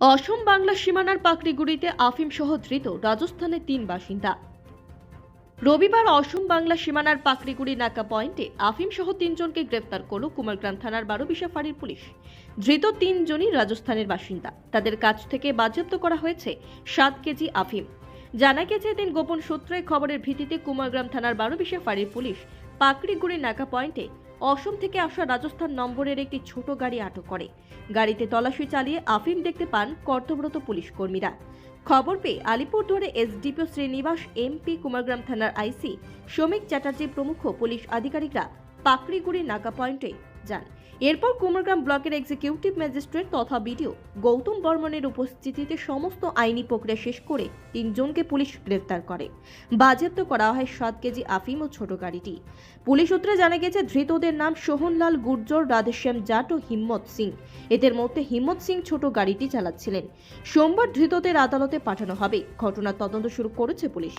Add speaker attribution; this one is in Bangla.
Speaker 1: অসম বাংলা সীমানার পাকড়িগুড়িতে আফিম সহ ধৃত রাজস্থানের তিন বাসিন্দা। রবিবার অসম বাংলা সীমানার পাকড়িগুড়ি নাকা পয়েন্টে আফিম সহ তিনজনকে গ্রেফতার করল কুমারগ্রাম থানার বারোবিশা ফাঁড়ির পুলিশ। ধৃত তিনজনই রাজস্থানের বাসিন্দা। তাদের কাছ থেকে বাজেয়াপ্ত করা হয়েছে সাত কেজি আফিম। জানা গেছে এদিন গোপন সূত্রে খবরের ভিত্তিতে কুমারগ্রাম থানার বারোবিশা ফাঁড়ির পুলিশ পাকড়িগুড়ি নাকা পয়েন্টে অসম থেকে আসা রাজস্থান নম্বরের একটি ছোট গাড়ি আটক করে। গাড়িতে তল্লাশি চালিয়ে আফিম দেখতে পান কর্তব্যরত পুলিশ কর্মীরা। খবর পেয়ে আলিপুরদুয়ারে এসডিপিও শ্রীনিবাস, এমপি কুমারগ্রাম থানার আইসি শ্রমিক চ্যাটার্জি প্রমুখ পুলিশ আধিকারিকরা পাকড়িগুড়ি নাগা পয়েন্টে যান। এরপর কুমারগ্রাম ব্লকের এক্সিকিউটিভ ম্যাজিস্ট্রেট তথা বিডিও গৌতম বর্মনের উপস্থিতিতে সমস্ত আইনি প্রক্রিয়া শেষ করে তিনজনকে পুলিশ গ্রেফতার করে। বাজেয়াপ্ত করা হয় সাত কেজি আফিম ও ছোট গাড়িটি। পুলিশ সূত্রে জানা গেছে, ধৃতদের নাম সোহনলাল গুর্জর, রাধেশ্যাম জাট ও হিম্মত সিং। এদের মধ্যে হিম্মত সিং ছোট গাড়িটি চালাচ্ছিলেন। সোমবার ধৃতদের আদালতে পাঠানো হবে। ঘটনার তদন্ত শুরু করেছে পুলিশ।